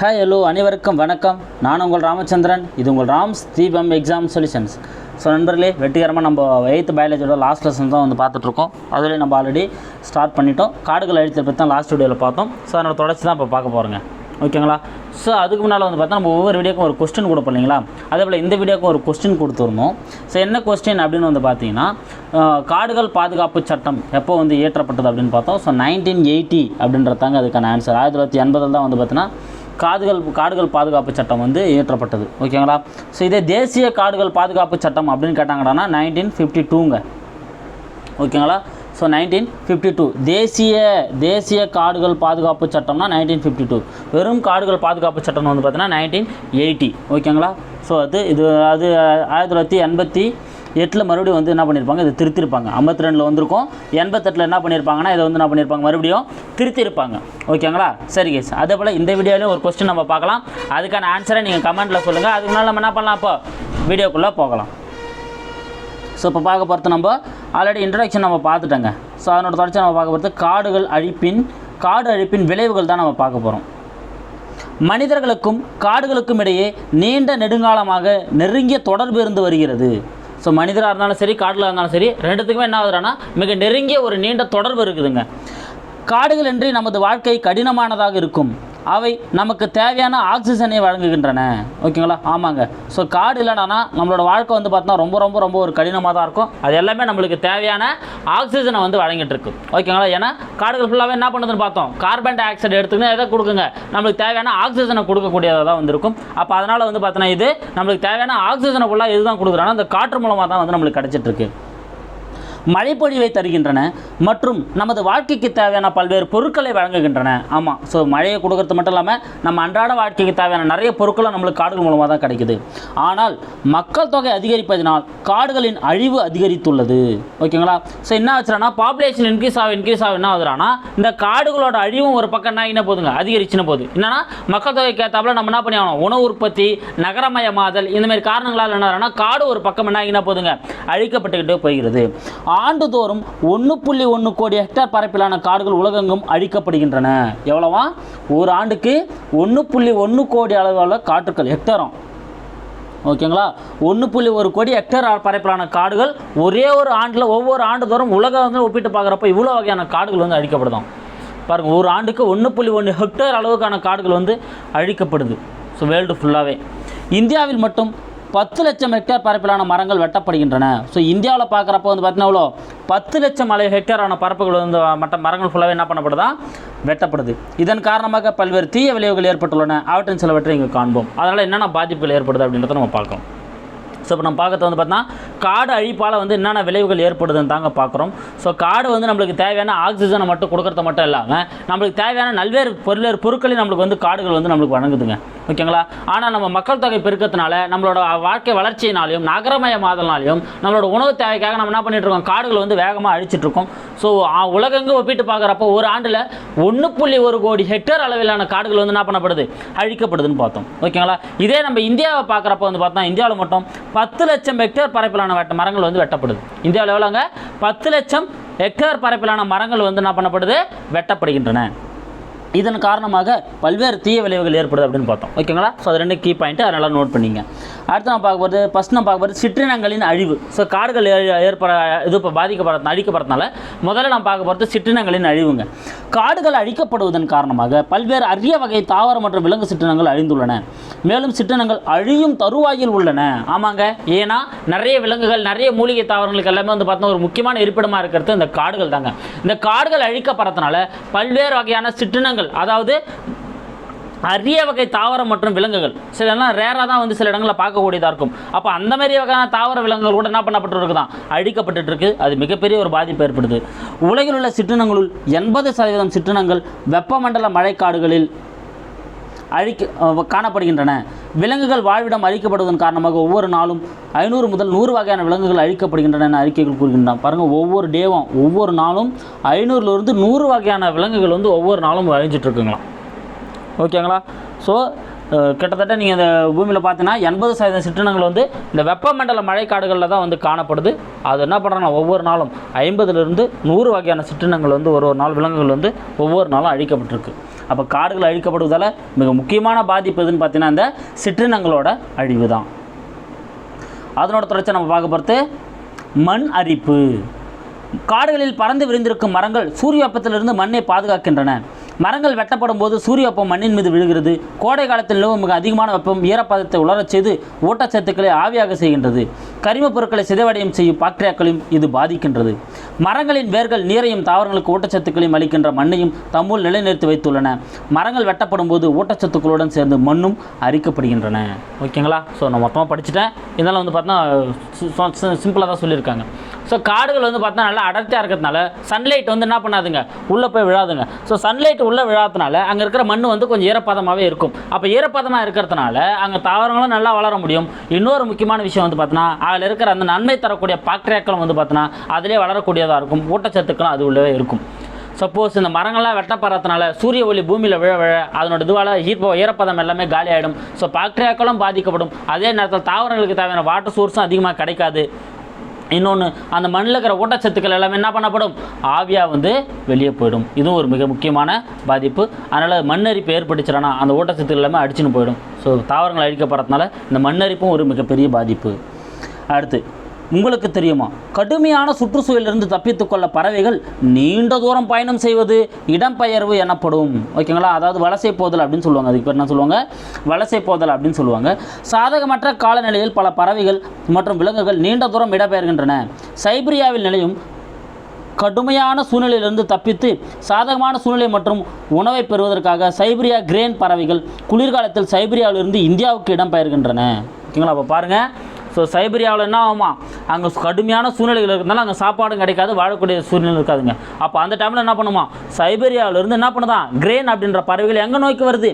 Hi hello அனைவருக்கும் வணக்கம். நான் உங்கள் ராமச்சந்திரன். இது உங்கள் ராம்ஸ் தீபம் எக்ஸாம் சொல்யூஷன்ஸ் ஸோ நண்பர்களே வெற்றிகரமாக நம்ம எயித்து பயாலஜியோட லாஸ்ட் லெசன் தான் வந்து பார்த்துட்ருக்கோம். அதுலேயே நம்ம ஆல்ரெடி ஸ்டார்ட் பண்ணிட்டோம். காடுகள் அழித்த பற்றி தான் லாஸ்ட் வீடியோவில் பார்த்தோம். ஸோ அதனோட தொடர்ச்சி தான் இப்போ பார்க்க போகிறோங்க ஓகேங்களா? ஸோ அதுக்கு முன்னால் வந்து பார்த்தா நம்ம ஒவ்வொரு வீடியோக்கும் ஒரு கொஸ்டின் கொடுப்போம் இல்லைங்களா? அதே போல் இந்த வீடியோக்கும் ஒரு கொஸ்டின் கொடுத்துருந்தோம். ஸோ என்ன கொஸ்டின் அப்படின்னு வந்து பார்த்தீங்கன்னா காடுகள் பாதுகாப்பு சட்டம் எப்போ வந்து இயற்றப்பட்டது அப்படின்னு பார்த்தோம். ஸோ நைன்டீன் எயிட்டி அப்படின்றதாங்க அதுக்கான ஆன்சர் ஆயிரத்தி தொள்ளாயிரத்தி எண்பதில் தான் வந்து பார்த்தீங்கன்னா காடுகள் காடுகள் பாதுகாப்பு சட்டம் வந்து இயற்றப்பட்டது. ஓகேங்களா? ஸோ இதே தேசிய காடுகள் பாதுகாப்பு சட்டம் அப்படின்னு கேட்டாங்கன்னா நைன்டீன் ஃபிஃப்டி டூங்க ஓகேங்களா? ஸோ நைன்டீன் ஃபிஃப்டி டூ தேசிய தேசிய காடுகள் பாதுகாப்பு சட்டம்னா நைன்டீன் ஃபிஃப்டி டூ வெறும் காடுகள் பாதுகாப்பு சட்டம்னு வந்து பார்த்தீங்கன்னா நைன்டீன் எயிட்டி ஓகேங்களா? ஸோ அது இது அது ஆயிரத்தி தொள்ளாயிரத்தி எண்பத்தி எட்டில் மறுபடியும் வந்து என்ன பண்ணியிருப்பாங்க இது திருத்திருப்பாங்க. ஐம்பத்தி ரெண்டில் வந்திருக்கும். எண்பத்தெட்டில் என்ன பண்ணியிருப்பாங்கன்னா இதை வந்து என்ன பண்ணியிருப்பாங்க மறுபடியும் திருத்திருப்பாங்க. ஓகேங்களா? சரி கேஸ் அதே போல் இந்த வீடியோலையும் ஒரு கொஸ்டின் நம்ம பார்க்கலாம். அதுக்கான ஆன்சரை நீங்கள் கமெண்ட்டில் சொல்லுங்கள் அதுக்கு முன்னால் நம்ம என்ன பண்ணலாம் இப்போ? வீடியோக்குள்ளே போகலாம். ஸோ இப்போ பார்க்க போகிறது நம்ம ஆல்ரெடி இன்ட்ரடக்ஷன் நம்ம பார்த்துட்டோங்க. ஸோ அதனோட தொடர்ச்சி நம்ம பார்க்க போகிறது காடுகள் அழிப்பின் காடு அழிப்பின் விளைவுகள் தான் நம்ம பார்க்க போகிறோம் மனிதர்களுக்கும் காடுகளுக்கும் இடையே நீண்ட நெடுங்காலமாக நெருங்கிய தொடர்பு இருந்து வருகிறது. ஸோ மனிதராக இருந்தாலும் சரி காட்டில் இருந்தாலும் சரி ரெண்டுத்துக்குமே என்ன ஆகுதுன்னா மிக நெருங்கிய ஒரு நீண்ட தொடர்பு இருக்குதுங்க. காடுகள் இன்றி நமது வாழ்க்கை கடினமானதாக இருக்கும். அவை நமக்கு தேவையான ஆக்சிஜனை வழங்குகின்றன. ஓகேங்களா ஆமாங்க. ஸோ காடு இல்லைனா நம்மளோட வாழ்க்கை வந்து பார்த்தோன்னா ரொம்ப ரொம்ப ரொம்ப ஒரு கடினமாக தான் இருக்கும். அது எல்லாமே நம்மளுக்கு தேவையான ஆக்சிஜனை வந்து வழங்கிட்டு இருக்கு. ஓகேங்களா ஏன்னா காடுகள் ஃபுல்லாகவே என்ன பண்ணுதுன்னு பார்த்தோம்? கார்பன் டை ஆக்சைடு எடுத்துக்கணும் எதை கொடுக்குங்க? நம்மளுக்கு தேவையான ஆக்சிஜனை கொடுக்கக்கூடியதாக தான் வந்திருக்கும் அப்போ அதனால் வந்து பார்த்தோன்னா இது நம்மளுக்கு தேவையான ஆக்சிஜனை ஃபுல்லாக இதுதான் கொடுக்குறாங்கன்னா அந்த காற்று மூலமாக தான் வந்து நம்மளுக்கு கிடச்சிட்டு இருக்கு. மழைப்பொழிவை தருகின்றன மற்றும் நமது வாழ்க்கைக்கு தேவையான பல்வேறு பொருட்களை வழங்குகின்றன. ஆமாம் ஸோ மழையை கொடுக்கறது மட்டும் இல்லாமல் நம்ம அன்றாட வாழ்க்கைக்கு தேவையான நிறைய பொருட்களும் நம்மளுக்கு காடுகள் மூலமாக தான் கிடைக்குது. ஆனால் மக்கள் தொகை அதிகரிப்பதினால் காடுகளின் அழிவு அதிகரித்துள்ளது. ஓகேங்களா? ஸோ என்ன ஆச்சுன்னா பாப்புலேஷன் இன்க்ரீஸ் ஆக இன்க்ரீஸ் ஆக என்ன ஆகுதுன்னா இந்த காடுகளோட அழிவும் ஒரு பக்கம் என்ன என்ன போதுங்க அதிகரிச்சுன்னு போகுது. என்னன்னா மக்கள் தொகைக்கு ஏற்றாப்புல நம்ம என்ன பண்ணி ஆகணும் உணவு உற்பத்தி நகரமயமாதல் இந்த மாதிரி காரணங்களால் என்ன ஆகுதுன்னா காடு ஒரு பக்கம் என்ன ஆகினா போதுங்க அழிக்கப்பட்டுக்கிட்டே போகிறது. ஆண்டுதோறும் ஒன்று புள்ளி ஒன்று கோடி ஹெக்டேர் பரப்பிலான காடுகள் உலகெங்கும் அழிக்கப்படுகின்றன. எவ்வளவா? ஒரு ஆண்டுக்கு ஒன்று புள்ளி ஒன்று கோடி அளவில் காட்டுக்கள் ஹெக்டேரம். ஓகேங்களா? ஒன்று புள்ளி ஒரு கோடி ஹெக்டேர் பரப்பிலான காடுகள் ஒரே ஒரு ஆண்டில் ஒவ்வொரு ஆண்டுதோறும் உலகம் வந்து ஒப்பிட்டு பார்க்குறப்ப இவ்வளோ வகையான காடுகள் வந்து அழிக்கப்படுதாம் பாருங்கள் ஒரு ஆண்டுக்கு ஒன்று புள்ளி ஒன்று ஹெக்டேர் அளவுக்கான காடுகள் வந்து அழிக்கப்படுது. ஸோ வேர்ல்டு ஃபுல்லாகவே இந்தியாவில் மட்டும் பத்து லட்சம் ஹெக்டேர் பரப்பிலான மரங்கள் வெட்டப்படுகின்றன. ஸோ இந்தியாவில் பார்க்குறப்ப வந்து பார்த்தீங்கன்னா எவ்வளோ? பத்து லட்சம் மலை ஹெக்டேரான பரப்புகள் வந்து மற்ற மரங்கள் ஃபுல்லாகவே என்ன பண்ணப்படுதா? வெட்டப்படுது. இதன் காரணமாக பல்வேறு தீய விளைவுகள் ஏற்பட்டுள்ளன. அவற்றின் சிலவற்றை இங்கே காண்போம். அதனால் என்னென்ன பாதிப்புகள் ஏற்படுது அப்படின்றத நம்ம பார்க்கணும் ஸோ இப்போ நம்ம பார்க்கறது வந்து பார்த்தோன்னா காடு அழிப்பால் வந்து என்னென்ன விளைவுகள் ஏற்படுதுன்னு தாங்க பார்க்குறோம் ஸோ காடு வந்து நம்மளுக்கு தேவையான ஆக்சிஜனை மட்டும் கொடுக்கறது மட்டும் இல்லாமல் நம்மளுக்கு தேவையான நல்வேறு பல்வேறு பொருட்களையும் நம்மளுக்கு வந்து காடுகள் வந்து நம்மளுக்கு வழங்குதுங்க. ஓகேங்களா? ஆனால் நம்ம மக்கள் தொகை பெருக்கத்தினால நம்மளோட வாழ்க்கை வளர்ச்சியினாலையும் நகரமயமாதல்னாலையும் நம்மளோட உணவு தேவைக்காக நம்ம என்ன பண்ணிட்டு இருக்கோம்? காடுகள் வந்து வேகமாக அழிச்சிட்ருக்கோம் ஸோ உலகெங்கும் ஒப்பிட்டு பார்க்குறப்போ ஒரு ஆண்டில் ஒன்று புள்ளி ஒரு கோடி ஹெக்டேர் அளவிலான காடுகள் வந்து என்ன பண்ணப்படுது? அழிக்கப்படுதுன்னு பார்த்தோம். ஓகேங்களா? இதே நம்ம இந்தியாவை பார்க்குறப்ப வந்து பார்த்தா இந்தியாவில் மட்டும் பத்து லட்சம் ஹெக்டேர் பரப்பிலான வெட்ட மரங்கள் வந்து வெட்டப்படுது. இந்தியாவில் எவ்வளோங்க பத்து லட்சம் ஹெக்டேர் பரப்பிலான மரங்கள் வந்து என்ன பண்ணப்படுது? வெட்டப்படுகின்றன. இதன் காரணமாக பல்வேறு தீய விளைவுகள் ஏற்படுது அப்படின்னு பார்த்தோம். ஓகேங்களா ஸோ அது ரெண்டு கீ பாயிண்ட்டு அதனால் நோட் பண்ணிங்க. அடுத்து நம்ம பார்க்க போகிறது ஃபஸ்ட் நம்ம பார்க்க போகிறது சிற்றினங்களின் அழிவு. ஸோ காடுகள் ஏற்பட இது இப்போ பாதிக்கப்படுறது அழிக்கப்படுறதுனால முதல்ல நம்ம பார்க்க போகிறது சிற்றினங்களின் அழிவுங்க. காடுகள் அழிக்கப்படுவதன் காரணமாக பல்வேறு அரிய வகை தாவரம் மற்றும் விலங்கு சிற்றினங்கள் அழிந்துள்ளன. மேலும் சிற்றினங்கள் அழியும் தருவாயில் உள்ளன. ஆமாங்க. ஏன்னா நிறைய விலங்குகள் நிறைய மூலிகை தாவரங்களுக்கு எல்லாமே வந்து பார்த்தோன்னா ஒரு முக்கியமான இருப்பிடமாக இருக்கிறது இந்த காடுகள் தாங்க. இந்த காடுகள் அழிக்கப்படுறதுனால பல்வேறு வகையான சிற்றினங்கள் அதாவது அரிய வகை தாவரம் மற்றும் விலங்குகள். சில எல்லாம் ரேராக தான் வந்து சில இடங்களில் பார்க்கக்கூடியதாக இருக்கும். அப்போ அந்த மாதிரி வகையான தாவர விலங்குகள் கூட என்ன பண்ணப்பட்டு இருக்குதான் அழிக்கப்பட்டு இருக்கு அது மிகப்பெரிய ஒரு பாதிப்பு ஏற்படுது உலகில் உள்ள சிற்றினங்களுள் எண்பது சதவீதம் சிற்றினங்கள் வெப்பமண்டல மழைக்காடுகளில் அழிக்க காணப்படுகின்றன. விலங்குகள் வாழ்விடம் அழிக்கப்படுவதன் காரணமாக ஒவ்வொரு நாளும் ஐநூறு முதல் நூறு வகையான விலங்குகள் அழிக்கப்படுகின்றன என அறிக்கைகள் கூறுகின்றன. பாருங்கள் ஒவ்வொரு டேவும் ஒவ்வொரு நாளும் ஐநூறுலேருந்து நூறு வகையான விலங்குகள் வந்து ஒவ்வொரு நாளும் அழிஞ்சிட்டுருக்குங்களா ஓகேங்களா ஸோ கிட்டத்தட்ட நீங்கள் இந்த பூமியில் பார்த்தீங்கன்னா எண்பது சதவீதம் சிற்றினங்கள் வந்து இந்த வெப்பமண்டல மழைக்காடுகளில் தான் வந்து காணப்படுது. அது என்ன பண்ணுறாங்கன்னா ஒவ்வொரு நாளும் ஐம்பதுலேருந்து நூறு வகையான சிற்றினங்கள் வந்து ஒரு ஒரு நாள் விலங்குகள் வந்து ஒவ்வொரு நாளும் அழிக்கப்பட்டிருக்கு. அப்போ காடுகள் அழிக்கப்படுவதால் மிக முக்கியமான பாதிப்பு எதுன்னு பார்த்தீங்கன்னா இந்த சிற்றினங்களோட அழிவு தான் அதனோட தொடர்ச்சி நம்ம பார்க்க பொறுத்து மண் அரிப்பு. காடுகளில் பறந்து விரிந்திருக்கும் மரங்கள் சூரிய வெப்பத்திலிருந்து மண்ணை பாதுகாக்கின்றன. மரங்கள் வெட்டப்படும் போது சூரிய வெப்பம் மண்ணின் மீது விழுகிறது. கோடை காலத்தில் நிலவும் மிக அதிகமான வெப்பம் ஈரப்பதத்தை உலரச் செய்து ஊட்டச்சத்துக்களை ஆவியாக செய்கின்றது. கரிமப் பொருட்களை சிதைவடையும் செய்யும் பாக்டீரியாக்களையும் இது பாதிக்கின்றது. மரங்களின் வேர்கள் நீரையும் தாவரங்களுக்கு ஊட்டச்சத்துக்களையும் அளிக்கின்ற மண்ணையும் தம்முள் நிலைநிறுத்தி வைத்துள்ளன. மரங்கள் வெட்டப்படும் போது ஊட்டச்சத்துக்களுடன் சேர்ந்து மண்ணும் அரிக்கப்படுகின்றன. ஓகேங்களா? ஸோ நான் மொத்தமாக படிச்சுட்டேன். இதெல்லாம் வந்து பார்த்தோன்னா சிம்பிளாக தான் சொல்லியிருக்காங்க. ஸோ காடுகள் வந்து பார்த்தா நல்லா அடர்த்தியாக இருக்கிறதுனால சன்லைட் வந்து என்ன பண்ணாதுங்க? உள்ளே போய் விழாதுங்க. ஸோ சன்லைட் உள்ளே விழாதனால அங்கே இருக்கிற மண் வந்து கொஞ்சம் ஈரப்பதமாகவே இருக்கும். அப்போ ஈரப்பதமாக இருக்கிறதுனால அங்கே தாவரங்களும் நல்லா வளர முடியும். இன்னொரு முக்கியமான விஷயம் வந்து பார்த்தோன்னா அதில் இருக்கிற அந்த நன்மை தரக்கூடிய பாக்டீரியாக்களும் வந்து பார்த்தோன்னா அதிலே வளரக்கூடியதாக இருக்கும். ஊட்டச்சத்துக்களும் அது உள்ளவே இருக்கும். சப்போஸ் இந்த மரங்கள்லாம் வெட்டப்படுறதுனால சூரிய ஒளி பூமியில் விழ விழ அதனோட இதுவால் ஈர்ப்ப ஈரப்பதம் எல்லாமே காலி ஆகிடும் ஸோ பாக்டீரியாக்களும் பாதிக்கப்படும். அதே நேரத்தில் தாவரங்களுக்கு தேவையான வாட்டர் சோர்ஸும் அதிகமாக கிடைக்காது. இன்னொன்று அந்த மண்ணில் இருக்கிற ஊட்டச்சத்துக்கள் எல்லாமே என்ன பண்ணப்படும்? ஆவியாக வந்து வெளியே போயிடும். இதுவும் ஒரு மிக முக்கியமான பாதிப்பு. அதனால் மண்ணரிப்பு ஏற்பட்டுச்சுனா அந்த ஊட்டச்சத்துக்கள் எல்லாமே அடிச்சுன்னு போயிடும். ஸோ தாவரங்கள் அழிக்கப்படுறதுனால இந்த மண்ணரிப்பும் ஒரு மிகப்பெரிய பாதிப்பு. அடுத்து உங்களுக்கு தெரியுமா? கடுமையான சுற்றுச்சூழலிருந்து தப்பித்துக்கொள்ள பறவைகள் நீண்ட தூரம் பயணம் செய்வது இடம்பெயர்வு எனப்படும். ஓகேங்களா? அதாவது வலசை போதல் அப்படின்னு சொல்லுவாங்க. அதுக்கு பேர் என்ன சொல்லுவாங்க? வலசை போதல் அப்படின்னு சொல்லுவாங்க. சாதகமற்ற காலநிலையில் பல பறவைகள் மற்றும் விலங்குகள் நீண்ட தூரம் இடம்பெயர்கின்றன. சைபீரியாவில் நிலையும் கடுமையான சூழ்நிலையிலிருந்து தப்பித்து சாதகமான சூழ்நிலை மற்றும் உணவை பெறுவதற்காக சைபீரியா கிரேன் பறவைகள் குளிர்காலத்தில் சைபீரியாவிலிருந்து இந்தியாவுக்கு இடம்பெயர்கின்றன. ஓகேங்களா? அப்போ பாருங்கள் ஸோ சைபீரியாவில் என்ன ஆகுமா அங்கே கடுமையான சூழ்நிலைகள் இருக்கிறதுனால அங்கே சாப்பாடும் கிடைக்காது வாழக்கூடிய சூழ்நிலை இருக்காதுங்க. அப்போ அந்த டைமில் என்ன பண்ணுமா? சைபீரியாவிலேருந்து என்ன பண்ணுதான் கிரேன் அப்படின்ற பறவைகள் எங்கே நோக்கி வருது?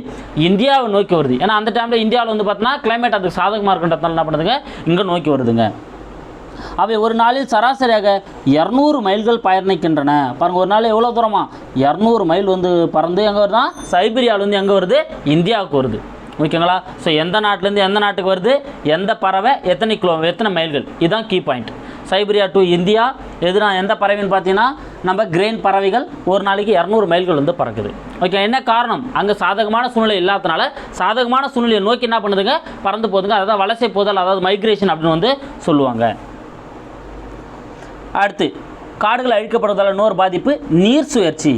இந்தியாவை நோக்கி வருது. ஏன்னா அந்த டைமில் இந்தியாவில் வந்து பார்த்தோன்னா கிளைமேட் அதுக்கு சாதகமாக இருக்கின்றதுனால என்ன பண்ணுதுங்க? இங்கே நோக்கி வருதுங்க. அவை ஒரு நாளில் சராசரியாக இரநூறு மைல்கள் பயணிக்கின்றன. பாருங்கள் ஒரு நாள் எவ்வளோ தூரமா? இரநூறு மைல் வந்து பறந்து எங்கே வருதுன்னா சைபீரியாவிலேருந்து எங்கே வருது? இந்தியாவுக்கு வருது. ஓகேங்களா? ஸோ எந்த நாட்டிலேருந்து எந்த நாட்டுக்கு வருது? எந்த பறவை? எத்தனை கிலோ எத்தனை மைல்கள்? இதுதான் key point Siberia to India எதுனா எந்த பறவைன்னு பார்த்தீங்கன்னா நம்ம கிரெயின் பறவைகள் ஒரு நாளைக்கு இரநூறு மைல்கள் வந்து பறக்குது. ஓகே என்ன காரணம்? அங்கே சாதகமான சூழ்நிலை இல்லாதனால சாதகமான சூழ்நிலையை நோக்கி என்ன பண்ணுதுங்க? பறந்து போகுதுங்க. அதாவது வலசை போதல் அதாவது மைக்ரேஷன் அப்படின்னு வந்து சொல்லுவாங்க. அடுத்து காடுகள் அழிக்கப்படுவதால் இன்னொரு பாதிப்பு நீர் சுழற்சி.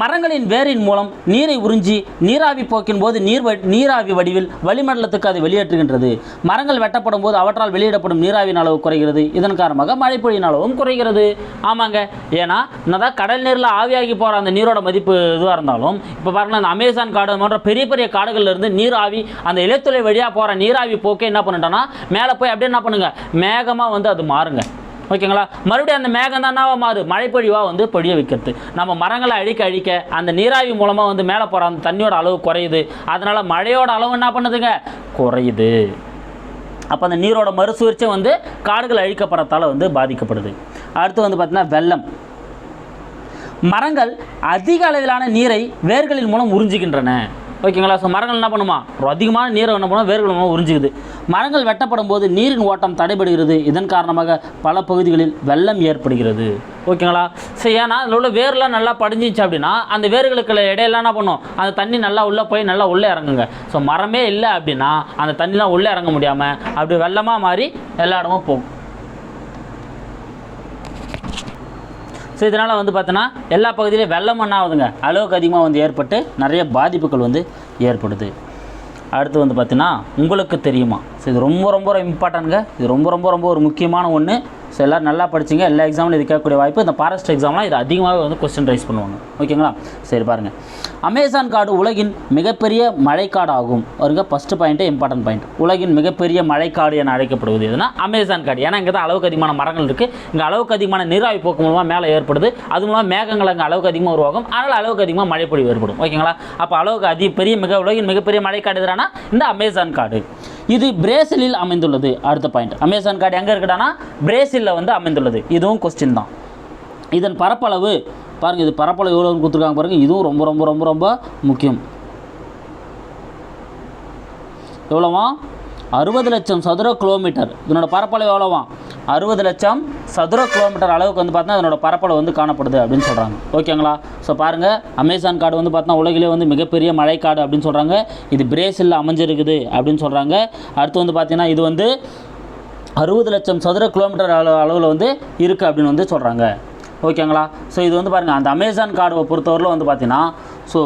மரங்களின் வேரின் மூலம் நீரை உறிஞ்சி நீராவி போக்கின் போது நீர் நீராவி வடிவில் வளிமண்டலத்துக்கு அது வெளியேற்றுகின்றது. மரங்கள் வெட்டப்படும் போது அவற்றால் வெளியிடப்படும் நீராவியின் அளவு குறைகிறது. இதன் காரணமாக மழைப்பொழியின் அளவும் குறைகிறது. ஆமாங்க. ஏன்னா என்னதான் கடல் நீரில் ஆவியாகி போகிற அந்த நீரோட மதிப்பு இதுவாக இருந்தாலும் இப்போ பாருங்கள் அந்த அமேசான் காடு போன்ற பெரிய பெரிய காடுகள்லேருந்து நீராவி அந்த இலைத்துளை வழியாக போகிற நீராவி போக்கே என்ன பண்ணிட்டோன்னா மேலே போய் அப்படியே என்ன பண்ணுங்க? மேகமாக வந்து அது மாறுங்க. ஓகேங்களா? மறுபடியும் அந்த மேகம் தான் என்னவா மாறு மழைப்பொழிவாக வந்து பொழிய வைக்கிறது. நம்ம மரங்களை அழிக்க அழிக்க அந்த நீராவி மூலமாக வந்து மேலே போகிற அந்த தண்ணியோட அளவு குறையுது. அதனால் மழையோட அளவு என்ன பண்ணுதுங்க? குறையுது. அப்போ அந்த நீரோட மறுசுழற்சி வந்து காடுகள் அழிக்கப்படுறதால வந்து பாதிக்கப்படுது. அடுத்து வந்து பார்த்திங்கன்னா வெள்ளம். மரங்கள் அதிக அளவிலான நீரை வேர்களின் மூலம் உறிஞ்சுகின்றன. ஓகேங்களா? ஸோ மரங்கள் என்ன பண்ணுமா? ஒரு அதிகமான நீரை என்ன பண்ணுவோம் வேர்கள் மூலம் உறிஞ்சுக்குது. மரங்கள் வெட்டப்படும் போது நீரின் ஓட்டம் தடைபடுகிறது. இதன் காரணமாக பல பகுதிகளில் வெள்ளம் ஏற்படுகிறது. ஓகேங்களா? சரி ஏன்னா அதில் உள்ள வேர்லாம் நல்லா படிஞ்சிச்சு அப்படின்னா அந்த வேர்களுக்கு இடையெல்லாம் என்ன பண்ணும்? அந்த தண்ணி நல்லா உள்ளே போய் நல்லா உள்ளே இறங்குங்க. ஸோ மரமே இல்லை அப்படின்னா அந்த தண்ணிலாம் உள்ளே இறங்க முடியாமல் அப்படி வெள்ளமாக மாறி எல்லா இடமும் போகும். ஸோ இதனால் வந்து பார்த்தோன்னா எல்லா பகுதியிலையும் வெள்ளம் என்ன ஆகுதுங்க அளவுக்கு அதிகமாக வந்து ஏற்பட்டு நிறைய பாதிப்புகள் வந்து ஏற்படுது. அடுத்து வந்து பார்த்தீங்கன்னா உங்களுக்கு தெரியுமா? ஸோ இது ரொம்ப ரொம்ப இம்பார்ட்டன்ங்க இது ரொம்ப ரொம்ப ரொம்ப ஒரு முக்கியமான ஒன்று ஸோ எல்லோரும் நல்லா படிச்சிங்க. எல்லா எக்ஸாம்லையும் இது கேட்கக்கூடிய வாய்ப்பு. இந்த ஃபாரஸ்ட் எக்ஸாம்லாம் இது அதிகமாகவே வந்து கொஸ்டின் ரைஸ் பண்ணுவாங்க. ஓகேங்களா சரி பாருங்கள் அமேசான் காடு உலகின் மிகப்பெரிய மழைக்காடு ஆகும் வருங்க ஃபஸ்ட்டு பாயிண்ட்டு இம்பார்ட்டன்ட் பாயிண்ட் உலகின் மிகப்பெரிய மழைக்காடு என அழைக்கப்படுவது எதுனா அமேசான் காடு. ஏன்னா இங்கே தான் அளவுக்கு அதிகமான மரங்கள் இருக்குது இங்கே அளவுக்கு அதிகமான நீராவி போக்கு மூலமாக மேலே ஏற்படுது. அது மூலமாக மேகங்கள் அங்கே அளவுக்கு அதிகமாக உருவாகும். அதனால் அளவுக்கு அதிகமாக மழைப்பொழிவு ஏற்படும். ஓகேங்களா அப்போ அளவுக்கு அதி பெரிய மிக உலகின் மிகப்பெரிய மழைக்காடு எதுனா இந்த அமேசான் காடு. இது பிரேசிலில் அமைந்துள்ளது. அடுத்த பாயிண்ட் அமேசான் காடு எங்கே இருக்குடானா பிரேசிலில் வந்து அமைந்துள்ளது. இதுவும் கொஸ்டின் தான். இதன் பரப்பளவு பாருங்கள் இது பரப்பளவு எவ்வளோன்னு கொடுத்துருக்காங்க பாருங்கள் இதுவும் ரொம்ப ரொம்ப ரொம்ப ரொம்ப முக்கியம். எவ்வளோவா? அறுபது லட்சம் சதுர கிலோமீட்டர். இதனோட பரப்பளவு எவ்வளோவாம் அறுபது லட்சம் சதுர கிலோமீட்டர் அளவுக்கு வந்து பார்த்தீங்கன்னா அதனோட பரப்பளவு வந்து காணப்படுது அப்படின்னு சொல்கிறாங்க ஓகேங்களா? ஸோ பாருங்கள் அமேசான் காடு வந்து பார்த்தீங்கன்னா உலகிலே வந்து மிகப்பெரிய மழைக்காடு அப்படின்னு சொல்கிறாங்க இது பிரேசிலில் அமைஞ்சிருக்குது அப்படின்னு சொல்கிறாங்க அடுத்து வந்து பார்த்தீங்கன்னா இது வந்து அறுபது லட்சம் சதுர கிலோமீட்டர் அளவு அளவில் வந்து இருக்குது அப்படின்னு வந்து சொல்கிறாங்க ஓகேங்களா? ஸோ இது வந்து பாருங்கள் அந்த அமேசான் காடுவை பொறுத்தவரையில் வந்து பார்த்தீங்கன்னா ஸோ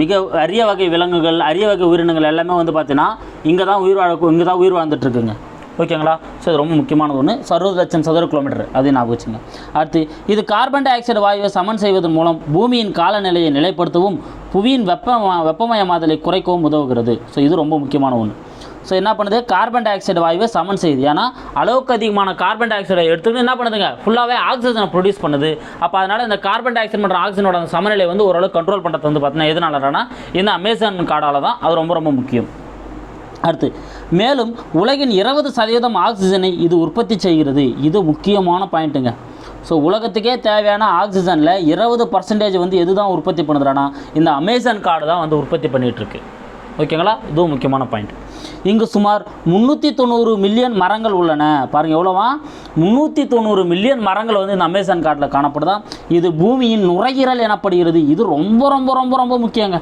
மிக அரிய வகை விலங்குகள் அரிய வகை உயிரினங்கள் எல்லாமே வந்து பார்த்தீங்கன்னா இங்கே தான் உயிர் வாழ இங்கே தான் உயிர் வாழ்ந்துட்டுருக்குங்க. ஓகேங்களா? ஸோ இது ரொம்ப முக்கியமானது ஒன்று ஸோ அறுபது லட்சம் சதுர கிலோமீட்டர் அதை ஞாபகம் வச்சுங்க. அடுத்து இது கார்பன் டை ஆக்சைடு வாயுவை சமன் செய்வதன் மூலம் பூமியின் காலநிலையை நிலைப்படுத்தவும் புவியின் வெப்ப வெப்பமயமாதலை குறைக்கவும் உதவுகிறது. ஸோ இது ரொம்ப முக்கியமான ஒன்று ஸோ என்ன பண்ணுது? கார்பன் டை ஆக்சைடு வாயுவை சமன் செய்யுது. ஏன்னா அளவுக்கு அதிகமான கார்பன் டை ஆக்சைடை எடுத்துக்கிட்டு என்ன பண்ணுதுங்க? ஃபுல்லாகவே ஆக்சிஜனை ப்ரொடியூஸ் பண்ணுது. அப்போ அதனால் இந்த கார்பன் டை ஆக்சைடு மற்றும் ஆக்சிஜனோட அந்த சமநிலை வந்து ஓரளவு கண்ட்ரோல் பண்ணுறது வந்து பார்த்தீங்கன்னா எதனாலனா இந்த அமேசான் காடால் தான் அது ரொம்ப ரொம்ப முக்கியம். அடுத்து மேலும் உலகின் இருபது சதவீதம் ஆக்சிஜனை இது உற்பத்தி செய்கிறது. இது முக்கியமான பாயிண்ட்டுங்க ஸோ உலகத்துக்கே தேவையான ஆக்சிஜனில் இருபது பர்சன்டேஜ் வந்து எது தான் உற்பத்தி பண்ணுதுறானா இந்த அமேசான் காடு தான் வந்து உற்பத்தி பண்ணிகிட்ருக்கு ஓகேங்களா? இதுவும் முக்கியமான பாயிண்ட் இங்கு சுமார் முந்நூற்றி தொண்ணூறு மில்லியன் மரங்கள் உள்ளன. பாருங்கள் எவ்வளோவா? முந்நூற்றி தொண்ணூறு மில்லியன் மரங்கள் வந்து இந்த அமேசான் காட்டில் காணப்படுதா இது பூமியின் நுரையீரல் எனப்படுகிறது. இது ரொம்ப ரொம்ப ரொம்ப ரொம்ப முக்கியங்க.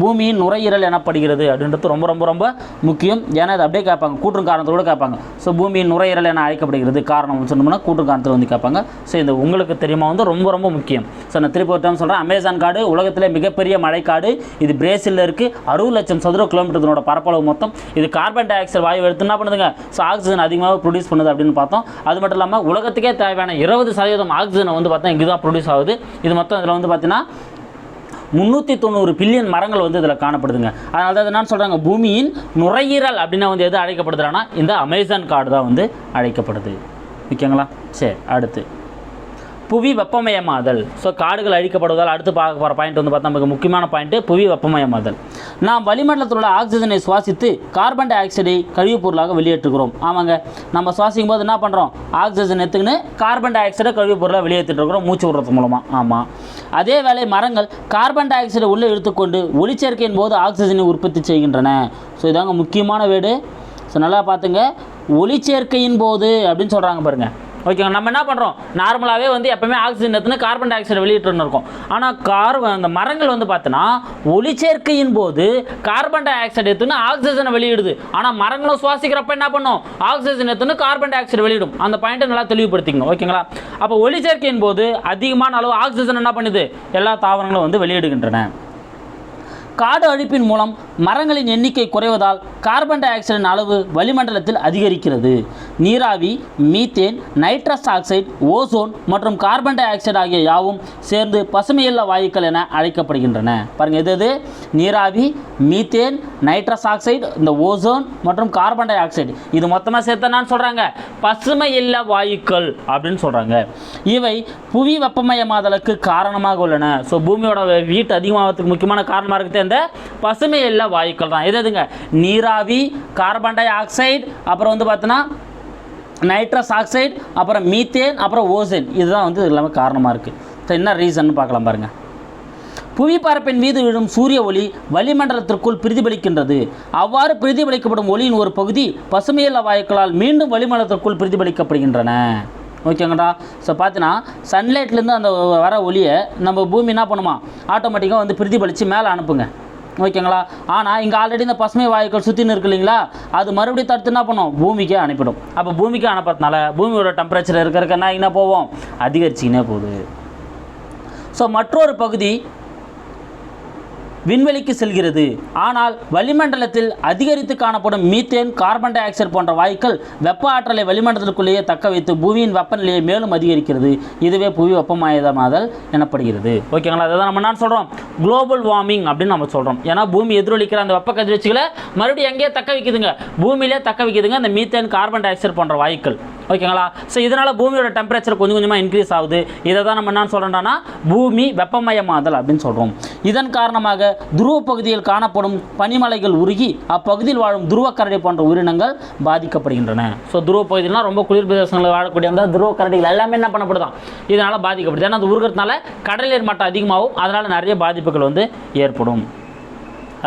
பூமியின் நுரையீரல் எனப்படுகிறது அப்படின்றது ரொம்ப ரொம்ப ரொம்ப முக்கியம். ஏன்னா அது அப்படியே கேட்பாங்க. கூற்றும் காரணத்தோடு கேட்பாங்க. ஸோ பூமியின் நுரையீரல் என அழைக்கப்படுகிறது காரணம் சொன்னோம்னா கூற்றும் காரணத்தில் வந்து கேட்பாங்க. ஸோ இது உங்களுக்கு தெரியுமா வந்து ரொம்ப ரொம்ப முக்கியம். ஸோ நான் திருப்பி ஒரு டைம் சொல்கிறேன் அமேசான் காடு உலகத்தில் மிகப்பெரிய மழைக்காடு. இது பிரேசிலில் இருக்குது அறுபது லட்சம் சதுர கிலோமீட்டர்னோட பரப்பளவு மொத்தம். இது கார்பன் டை ஆக்சைடு வாயு எடுத்து என்ன பண்ணுதுங்க? ஸோ ஆக்சிஜன் அதிகமாக ப்ரொடியூஸ் பண்ணுது அப்படின்னு பார்த்தோம். அது மட்டும் இல்லாமல் உலகத்துக்கே தேவையான இருபது சதவீதம் ஆக்சிஜனை வந்து பார்த்தா இங்கே தான் ப்ரொடியூஸ் ஆகுது. இது மொத்தம் இதில் வந்து பார்த்தீங்கன்னா முந்நூற்றி தொண்ணூறு பில்லியன் மரங்கள் வந்து இதில் காணப்படுதுங்க. அதனால தான் என்ன சொல்கிறாங்க பூமியின் நுரையீரல் அப்படின்னா வந்து எது அழைக்கப்படுதுன்னா இந்த அமேசான் காடு தான் வந்து அழைக்கப்படுது. ஓகேங்களா? சரி அடுத்து. புவி வெப்பமயமாதல். ஸோ காடுகள் அழிக்கப்படுவதால் அடுத்து பார்க்க போகிற பாயிண்ட் வந்து பார்த்தா நமக்கு முக்கியமான பாயிண்ட்டு புவி வெப்பமயமாதல். நாம் வளிமண்டலத்தில் உள்ள ஆக்சிஜனை சுவாசித்து கார்பன் டை ஆக்சைடை கழிவுப் பொருளாக வெளியேற்றுகிறோம். ஆமாங்க. நம்ம சுவாசிக்கும் போது என்ன பண்ணுறோம் ஆக்சிஜன் எடுத்துக்கின்னு கார்பன் டை ஆக்சைடை கழிவுப் பொருளாக வெளியேற்றிட்டு இருக்கிறோம் மூச்சு விடுறது மூலமாக ஆமாம் அதே வேளை மரங்கள் கார்பன் டை ஆக்சைடை உள்ளே எடுத்துக்கொண்டு ஒளிச்சேர்க்கையின் போது ஆக்சிஜனை உற்பத்தி செய்கின்றன. ஸோ இதாங்க முக்கியமான வேடு. ஸோ நல்லா பார்த்துங்க. ஒளிச்சேர்க்கையின் போது அப்படின்னு சொல்கிறாங்க பாருங்கள் ஓகேங்க நம்ம என்ன பண்ணுறோம் நார்மலாகவே வந்து எப்பவுமே ஆக்சிஜன் எத்துன்னு கார்பன் டை ஆக்சைடு வெளியிட்டுன்னு இருக்கோம். ஆனால் கார் அந்த மரங்கள் வந்து பார்த்தோன்னா ஒளிச்சேர்க்கையின் போது கார்பன் டை ஆக்சைடு எடுத்துன்னு ஆக்சிஜனை வெளியிடுது. ஆனால் மரங்களும் சுவாசிக்கிறப்ப என்ன பண்ணும்? ஆக்சிஜன் எடுத்துன்னு கார்பன் டை ஆக்சைடு வெளியிடும். அந்த பாயிண்ட்டை நல்லா தெளிவுபடுத்திக்கணும் ஓகேங்களா? அப்போ ஒளிச்சேர்க்கையின் போது அதிகமான அளவு ஆக்சிஜன் என்ன பண்ணுது? எல்லா தாவரங்களும் வந்து வெளியிடுகின்றன. காடு அழிப்பின் மூலம் மரங்களின் எண்ணிக்கை குறைவதால் கார்பன் டை ஆக்சைடின் அளவு வளிமண்டலத்தில் அதிகரிக்கிறது. நீராவி மீத்தேன் நைட்ரஸ் ஆக்சைடு ஓசோன் மற்றும் கார்பன் டை ஆக்சைடு ஆகிய யாவும் சேர்ந்து பசுமையில்லா வாயுக்கள் என அழைக்கப்படுகின்றன. பாருங்கள் எது எது? நீராவி மீத்தேன் நைட்ரஸ் ஆக்சைடு இந்த ஓசோன் மற்றும் கார்பன் டை ஆக்சைடு இது மொத்தமாக சேர்த்தனான்னு சொல்கிறாங்க பசுமை இல்ல வாயுக்கள் அப்படின்னு சொல்கிறாங்க இவை புவி வெப்பமயமாதலுக்கு காரணமாக உள்ளன. ஸோ பூமியோட வீட்டு அதிகமாகிறதுக்கு முக்கியமான காரணமாக இருக்குது இந்த பசுமை இல்ல வாயுக்கள் தான். எது எதுங்க? நீராவி கார்பன் டை ஆக்சைடு அப்புறம் வந்து பார்த்தோன்னா நைட்ரஸ் ஆக்சைடு அப்புறம் மீத்தேன் அப்புறம் ஓசேன் இதுதான் வந்து இது எல்லாமே காரணமாக இருக்குது ஸோ என்ன ரீசன் பார்க்கலாம் பாருங்கள் புவிப்பரப்பின் மீது விழும் சூரிய ஒளி வளிமண்டலத்திற்குள் பிரதிபலிக்கின்றது. அவ்வாறு பிரதிபலிக்கப்படும் ஒளியின் ஒரு பகுதி பசுமையில்லா வாயுக்களால் மீண்டும் வளிமண்டலத்திற்குள் பிரதிபலிக்கப்படுகின்றன. ஓகேங்கடா. ஸோ பார்த்தீங்கன்னா சன்லைட்லேருந்து அந்த வர ஒளியை நம்ம பூமி என்ன பண்ணுமா? ஆட்டோமேட்டிக்காக வந்து பிரதிபலித்து மேலே அனுப்புங்க. ஓகேங்களா? ஆனால் இங்கே ஆல்ரெடி இந்த பசுமை வாயுக்கள் சுற்றின்னு இருக்கு இல்லைங்களா? அது மறுபடியும் தடுத்து என்ன பண்ணும்? பூமிக்கே அனுப்பிடும். அப்போ பூமிக்கு அனுப்புறதுனால பூமியோட டெம்பரேச்சர் இருக்க என்ன என்ன போவோம்? அதிகரிச்சிக்கினே போகுது. ஸோ மற்றொரு பகுதி விண்வெளிக்கு செல்கிறது. ஆனால் வளிமண்டலத்தில் அதிகரித்து காணப்படும் மீத்தேன் கார்பன் டை ஆக்சைடு போன்ற வாயுக்கள் வெப்ப ஆற்றலை வளிமண்டலத்துக்குள்ளேயே தக்க வைத்து பூமியின் வெப்பநிலையை மேலும் அதிகரிக்கிறது. இதுவே புவி வெப்பமயமாதல் எனப்படுகிறது. ஓகேங்களா அதை தான் நம்ம என்ன சொல்கிறோம் குளோபல் வார்மிங் அப்படின்னு நம்ம சொல்கிறோம் ஏன்னா பூமி எதிரொலிக்கிற அந்த வெப்ப கதிர்வீச்சுகளை மறுபடியும் எங்கேயே தக்க வைக்குதுங்க. பூமியிலே தக்க வைக்குதுங்க இந்த மீத்தேன் கார்பன் டை ஆக்சைடு போன்ற வாயுக்கள். ஓகேங்களா? ஸோ இதனால் பூமியோட டெம்பரேச்சர் கொஞ்சம் கொஞ்சமாக இன்க்ரீஸ் ஆகுது. இதை தான் நம்ம என்ன சொல்கிறோம்னா பூமி வெப்பமயமாதல் அப்படின்னு சொல்கிறோம் இதன் காரணமாக துருவ பகுதியில் காணப்படும் பனிமலைகள் உருகி அப்பகுதியில் வாழும் துருவ கரடி போன்ற உயிரினங்கள் பாதிக்கப்படுகின்றன. ஸோ துருவ பகுதியிலாம் ரொம்ப குளிர் பிரதேசங்களில் வாழக்கூடிய அந்த துருவ கரடிகள். எல்லாமே என்ன பண்ணப்படுதான்? இதனால் பாதிக்கப்படுது. ஏன்னா அது உருகிறதுனால கடல் நீர் மட்டம் அதிகமாகும். அதனால் நிறைய பாதிப்புகள் வந்து ஏற்படும்.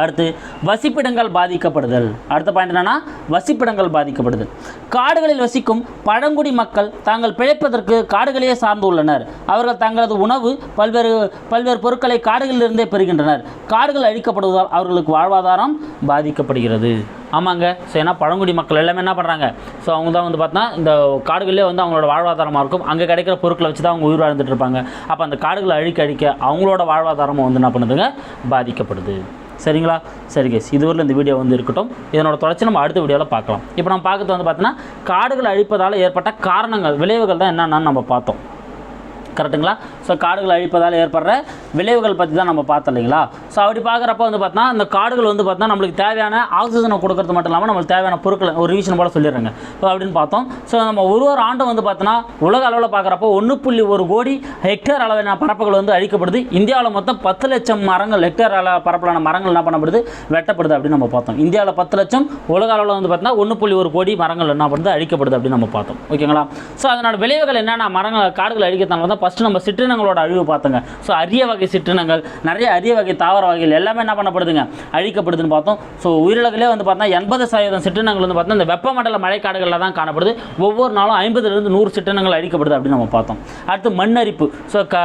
அடுத்து வசிப்பிடங்கள் பாதிக்கப்படுதல். அடுத்த பாயிண்ட் என்னென்னா வசிப்பிடங்கள் பாதிக்கப்படுதல். காடுகளில் வசிக்கும் பழங்குடி மக்கள் தாங்கள் பிழைப்பதற்கு காடுகளையே சார்ந்து உள்ளனர். அவர்கள் தங்களது உணவு பல்வேறு பல்வேறு பொருட்களை காடுகளிலிருந்தே பெறுகின்றனர். காடுகள் அழிக்கப்படுவதால் அவர்களுக்கு வாழ்வாதாரம் பாதிக்கப்படுகிறது. ஆமாங்க. ஸோ ஏன்னா பழங்குடி மக்கள் எல்லாமே என்ன பண்ணுறாங்க ஸோ அவங்க தான் வந்து பார்த்தா இந்த காடுகளே வந்து அவங்களோட வாழ்வாதாரமாக இருக்கும். அங்கே கிடைக்கிற பொருட்களை வச்சு தான் அவங்க உயிர் வாழ்ந்துட்டு இருப்பாங்க. அப்போ அந்த காடுகளை அழிக்க அழிக்க அவங்களோட வாழ்வாதாரமும் வந்து என்ன பண்ணுதுங்க? பாதிக்கப்படுது. சரிங்களா? சரி கேஸ் இதுவரையில் இந்த வீடியோ வந்து இருக்கட்டும். இதனோட தொடர்ச்சி நம்ம அடுத்த வீடியோவில் பார்க்கலாம். இப்போ நம்ம பார்க்கறது வந்து பார்த்தீங்கன்னா காடுகள் அழிப்பதால் ஏற்பட்ட காரணங்கள் விளைவுகள் தான் என்னென்னு நம்ம பார்த்தோம். கரெக்டுங்களா ஸோ காடுகளை அழிப்பதால் ஏற்படுற விளைவுகள் பற்றி தான் நம்ம பார்த்தோம் இல்லைங்களா? ஸோ அப்படி பார்க்குறப்ப வந்து பார்த்தா இந்த காடுகள் வந்து பார்த்தா நம்மளுக்கு தேவையான ஆக்சிஜனை கொடுக்கறது மட்டும் இல்லாமல் நம்மளுக்கு தேவையான பொருட்களை ஒரு ரிவிஷன் போல சொல்லிடுறாங்க. ஸோ அப்படின்னு பார்த்தோம். ஸோ நம்ம ஒரு ஒரு ஆண்டும் வந்து பார்த்தோன்னா உலக அளவில் பார்க்குறப்போ ஒன்று புள்ளி ஒரு கோடி ஹெக்டேர் அளவிலான பரப்புகள் வந்து அழிக்கப்படுது. இந்தியாவில் மொத்தம் பத்து லட்சம் மரங்கள் ஹெக்டேர் அளவு பரப்பலான மரங்கள் என்ன பண்ணப்படுது? வெட்டப்படுது அப்படின்னு நம்ம பார்த்தோம். இந்தியாவில் பத்து லட்சம் உலக அளவில் வந்து பார்த்தீங்கன்னா ஒன்று புள்ளி ஒரு கோடி மரங்கள் என்ன பண்ணுது அழிக்கப்படுது அப்படின்னு நம்ம பார்த்தோம். ஓகேங்களா? ஸோ அதனோட விளைவுகள் என்னென்ன? மரங்கள் காடுகள் அழிக்கிறதுனால தான் ஃபஸ்ட்டு நம்ம சிற்றினங்களோட அழிவு பார்த்தோங்க. ஸோ அரிய வகை சிற்றினங்கள் நிறைய அரிய வகை தாவர வகைகள் எல்லாமே என்ன பண்ணப்படுதுங்க? அழிக்கப்படுதுன்னு பார்த்தோம். ஸோ உயிரிழகளே வந்து பார்த்தா எண்பது சதவீதம் சிற்றினங்கள் வந்து பார்த்தா இந்த வெப்பமண்டல மழைக்காடுகளில் தான் காணப்படுது. ஒவ்வொரு நாளும் ஐம்பதுலேருந்து நூறு சிற்றினங்கள் அழிக்கப்படுது அப்படின்னு நம்ம பார்த்தோம். அடுத்து மண்ணரிப்பு. ஸோ க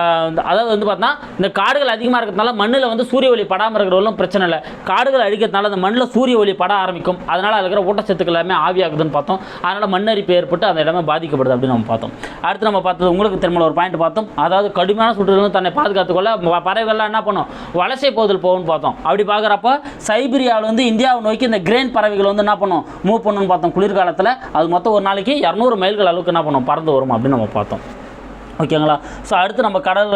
அதாவது வந்து பார்த்தா இந்த காடுகள் அதிகமாக இருக்கிறதுனால மண்ணில் வந்து சூரிய ஒளி படாமல் இருக்கிறவங்களும் பிரச்சனை இல்லை. காடுகள் அழிக்கிறதுனால அந்த மண்ணில் சூரிய ஒளி பட ஆரம்பிக்கும். அதனால் அதில் இருக்கிற ஊட்டச்சத்துக்கள் எல்லாமே ஆவியாகுதுன்னு பார்த்தோம். அதனால் மண்ணரிப்பு ஏற்பட்டு அந்த இடமே பாதிக்கப்படுது அப்படின்னு நம்ம பார்த்தோம். அடுத்து நம்ம பார்த்தது உங்களுக்கு திரும்ப ஒரு பாயிண்ட் பார்த்தோம். அதாவது கடுமையான சுற்றுலிருந்து தன்னை பாதுகாத்துக்கொள்ள பறவைகள்லாம் என்ன பண்ணும்? வலசை போதல் போகும்னு பார்த்தோம். அப்படி பார்க்குறப்ப சைபீரியாவிலேருந்து இந்தியாவை நோக்கி இந்த கிரேன் பறவைகள் வந்து என்ன பண்ணும்? மூவ் பண்ணுன்னு பார்த்தோம் குளிர்காலத்தில். அது மொத்தம் ஒரு நாளைக்கு இரநூறு மைல்கள் அளவுக்கு என்ன பண்ணும்? பறந்து வரும் அப்படின்னு நம்ம பார்த்தோம். ஓகேங்களா? ஸோ அடுத்து நம்ம கடல்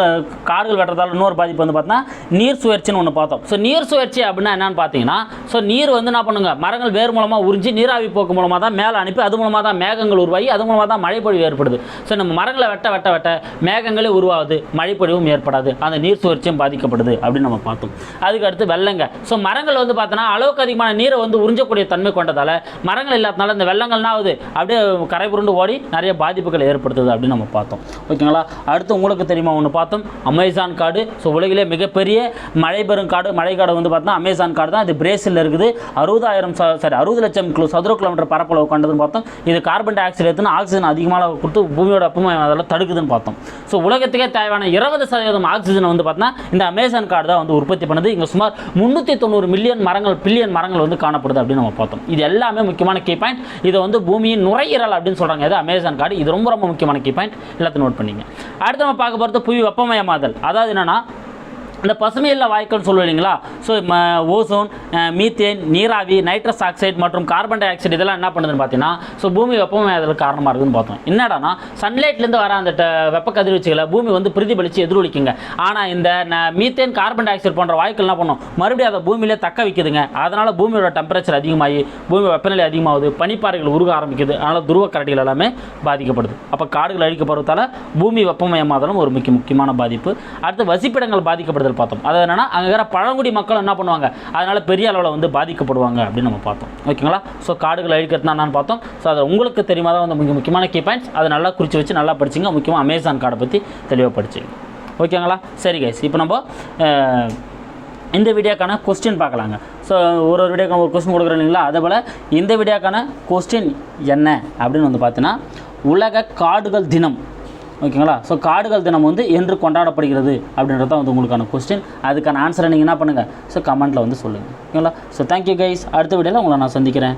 காடுகள் வெட்டுறதால இன்னொரு பாதிப்பு வந்து பார்த்தோன்னா நீர் சுழற்சின்னு ஒன்று பார்த்தோம். ஸோ நீர் சுழற்சி அப்படின்னா என்னன்னு பார்த்தீங்கன்னா ஸோ நீர் வந்து என்ன பண்ணுங்க? மரங்கள் வேர் மூலமாக உறிஞ்சி நீராவி போக்கு மூலமாக தான் மேலே அனுப்பி அது மூலமாக தான் மேகங்கள் உருவாகி அது மூலமாக தான் மழைப்பொழிவு ஏற்படுது. ஸோ நம்ம மரங்களை வெட்ட வெட்ட வெட்ட மேகங்களே உருவாகுது மழைப்பொழிவும் ஏற்படாது. அந்த நீர் சுழற்சியும் பாதிக்கப்படுது அப்படின்னு நம்ம பார்த்தோம். அதுக்கு அடுத்து வெள்ளங்க. ஸோ மரங்கள் வந்து பார்த்தோன்னா அளவுக்கு அதிகமான நீரை வந்து உறிஞ்சக்கூடிய தன்மை கொண்டதால் மரங்கள் இல்லாதனால இந்த வெள்ளங்கள்னா ஆகுது அப்படியே கரை புரண்டு ஓடி நிறைய பாதிப்புகளை ஏற்படுத்துது அப்படின்னு நம்ம பார்த்தோம். ஓகேங்களா? அடுத்து உங்களுக்கு தெரியுமா ஒன்று பார்த்தோம். அமேசான் காடு. ஸோ உலகிலே மிகப்பெரிய மழை பெறும் காடு மழை காடு வந்து பார்த்தா அமேசான் காடு தான். இது பிரேசிலில் இருக்குது. அறுபதாயிரம் சாரி அறுபது லட்சம் கிலோ சதுர கிலோமீட்டர் பரப்பளவு கொண்டதுன்னு பார்த்தோம். இது கார்பன் டை ஆக்சைடு எடுத்துன்னு ஆக்சிஜன் அதிகமாக கொடுத்து பூமியோட வெப்பமயம் அதெல்லாம் தடுக்குதுன்னு பார்த்தோம். ஸோ உலகத்துக்கே தேவையான இருபது சதவீதம் ஆக்சிஜன் வந்து பார்த்தீங்கன்னா இந்த அமேசான் காடு தான் வந்து உற்பத்தி பண்ணுது. இங்கே சுமார் முந்நூற்றி தொண்ணூறு மில்லியன் மரங்கள் பில்லியன் மரங்கள் வந்து காணப்படுது அப்படின்னு நம்ம பார்த்தோம். இது எல்லாமே முக்கியமான கீ பாயிண்ட் இதை வந்து பூமியின் நுரையீரல் அப்படின்னு சொல்கிறாங்க இது அமேசான் காடு. இது ரொம்ப ரொம்ப முக்கியமான கீ பாயிண்ட் எல்லாத்தையும் நோட் பண்ணிங்க. அடுத்து நம்ம பார்க்க போகிறது புவி வெப்பமயமாதல். அதாவது என்னன்னா இந்த பசுமையில்லா வாயுக்கள்னு சொல்லுவீங்களா இல்லைங்களா? ஸோ ஓசோன் மீத்தேன் நீராவி நைட்ரஸ் ஆக்சைடு மற்றும் கார்பன் டை ஆக்சைடு இதெல்லாம் என்ன பண்ணுதுன்னு பார்த்தீங்கன்னா ஸோ பூமி வெப்பமயமாதல் காரணமாக இருக்குதுன்னு பார்த்தோம். என்னடானா சன்லைட்லேருந்து வர அந்த வெப்ப கதிர்வீச்சுகளை பூமி வந்து பிரதிபலித்து எதிரொலிக்குங்க. ஆனால் இந்த மீத்தேன் கார்பன் டை ஆக்சைடு போன்ற வாயுக்கள் என்ன பண்ணும்? மறுபடியும் அதை பூமியிலே தக்க வைக்குதுங்க. அதனால் பூமியோட டெம்பரேச்சர் அதிகமாகி பூமி வெப்பநிலை அதிகமாகுது பனிப்பாறைகள் உருக ஆரம்பிக்குது. அதனால் துருவ கரடிகள் எல்லாமே பாதிக்கப்படுது. அப்போ காடுகள் அழிக்கப்படுறதால பூமி வெப்பமயமாதலும் ஒரு முக்கிய முக்கியமான பாதிப்பு. அடுத்து வசிப்பிடங்கள் பாதிக்கப்படுது பாதிக்கப்படுதல் பார்த்தோம். அது என்னன்னா அங்கே இருக்கிற பழங்குடி மக்கள் என்ன பண்ணுவாங்க? அதனால் பெரிய அளவில் வந்து பாதிக்கப்படுவாங்க அப்படின்னு நம்ம பார்த்தோம். ஓகேங்களா? ஸோ காடுகள் அழிக்கிறதுனா என்னன்னு பார்த்தோம். ஸோ அதை உங்களுக்கு தெரியுமா? தான் வந்து மிக முக்கியமான கீ பாயிண்ட்ஸ் அதை நல்லா குறித்து வச்சு நல்லா படிச்சிங்க. முக்கியமாக அமேசான் காடை பற்றி தெளிவாக படிச்சுங்க. ஓகேங்களா? சரி கைஸ் இப்போ நம்ம இந்த வீடியோக்கான கொஸ்டின் பார்க்கலாங்க. ஸோ ஒரு ஒரு வீடியோக்கான ஒரு கொஸ்டின் கொடுக்குறோம் இல்லைங்களா? அதே போல் இந்த வீடியோக்கான கொஸ்டின் என்ன? அப்படின்னு வந்து பார்த்தீங்கன்னா உலக காடுகள் தினம். ஓகேங்களா? ஸோ காடுகள் தினம் வந்து என்று கொண்டாடப்படுகிறது அப்படின்றது தான் வந்து உங்களுக்கான கொஸ்டின் அதுக்கான ஆன்சரை நீங்கள் என்ன பண்ணுங்கள் ஸோ கமெண்ட்டில் வந்து சொல்லுங்கள் ஓகேங்களா? ஸோ தேங்க்யூ கைஸ் அடுத்த வீடியோவில் உங்களை நான் சந்திக்கிறேன்.